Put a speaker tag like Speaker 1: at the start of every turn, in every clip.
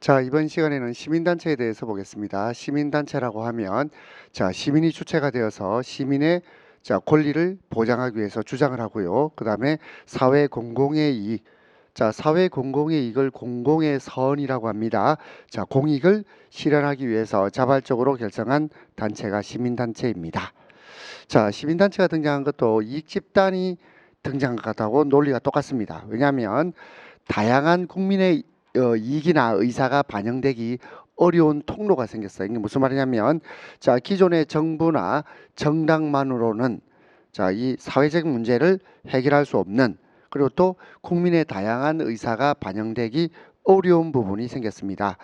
Speaker 1: 자, 이번 시간에는 시민단체에 대해서 보겠습니다. 시민단체라고 하면 자, 시민이 주체가 되어서 시민의 자, 권리를 보장하기 위해서 주장을 하고요. 그다음에 사회 공공의 이익 자, 사회 공공의 이익을 공공의 선이라고 합니다. 자, 공익을 실현하기 위해서 자발적으로 결성한 단체가 시민단체입니다. 자, 시민단체가 등장한 것도 이익 집단이 등장한 것 같다고 논리가 똑같습니다. 왜냐하면 다양한 국민의 어, 이익이나 의사가 반영되기 어려운 통로가 생겼어요. 이게 무슨 말이냐면 자 기존의 정부나 정당만으로는 자이 사회적 문제를 해결할 수 없는 그리고 또 국민의 다양한 의사가 반영되기 어려운 부분이 생겼습니다.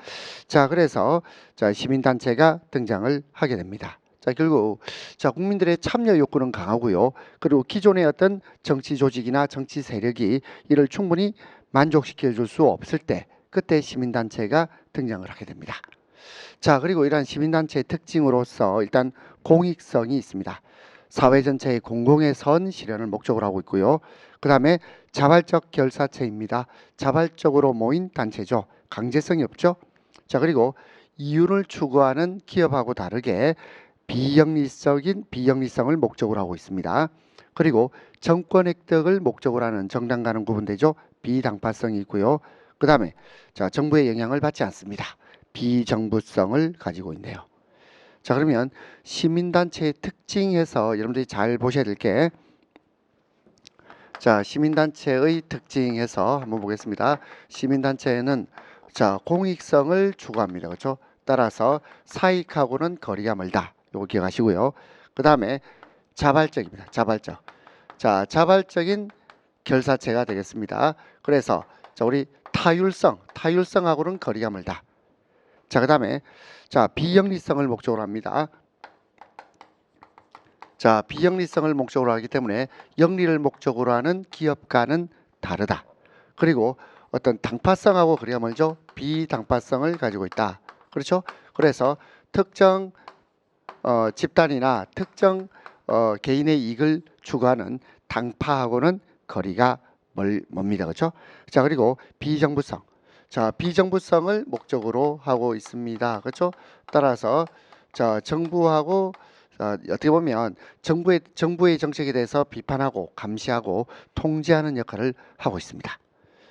Speaker 1: 자 그래서 자 시민단체가 등장을 하게 됩니다. 자 결국 자 국민들의 참여 욕구는 강하고요. 그리고 기존의 어떤 정치 조직이나 정치 세력이 이를 충분히 만족시켜 줄 수 없을 때 그때 시민단체가 등장을 하게 됩니다. 자 그리고 이러한 시민단체의 특징으로서 일단 공익성이 있습니다. 사회 전체의 공공의 선 실현을 목적으로 하고 있고요. 그 다음에 자발적 결사체입니다. 자발적으로 모인 단체죠. 강제성이 없죠. 자 그리고 이윤을 추구하는 기업하고 다르게 비영리적인 비영리성을 목적으로 하고 있습니다. 그리고 정권 획득을 목적으로 하는 정당과는 구분되죠. 비당파성이 있고요. 그 다음에 자 정부의 영향을 받지 않습니다. 비정부성을 가지고 있네요. 자 그러면 시민단체의 특징에서 여러분들이 잘 보셔야 될 게 자 시민단체의 특징에서 한번 보겠습니다. 시민단체는 자 공익성을 추구합니다. 그렇죠? 따라서 사익하고는 거리가 멀다. 요거 기억하시고요. 그 다음에 자발적입니다. 자발적. 자 자발적인 결사체가 되겠습니다. 그래서 자 우리 타율성, 타율성하고는 거리가 멀다. 자, 그 다음에 자 비영리성을 목적으로 합니다. 자 비영리성을 목적으로 하기 때문에 영리를 목적으로 하는 기업과는 다르다. 그리고 어떤 당파성하고 거리가 멀죠. 비당파성을 가지고 있다. 그렇죠? 그래서 특정 어, 집단이나 특정 어, 개인의 이익을 추구하는 당파하고는 거리가 멀, 멉니다. 그렇죠? 자, 그리고 비정부성. 자, 비정부성을 목적으로 하고 있습니다. 그렇죠? 따라서 자, 정부하고 자, 어떻게 보면 정부의 정부의 정책에 대해서 비판하고 감시하고 통제하는 역할을 하고 있습니다.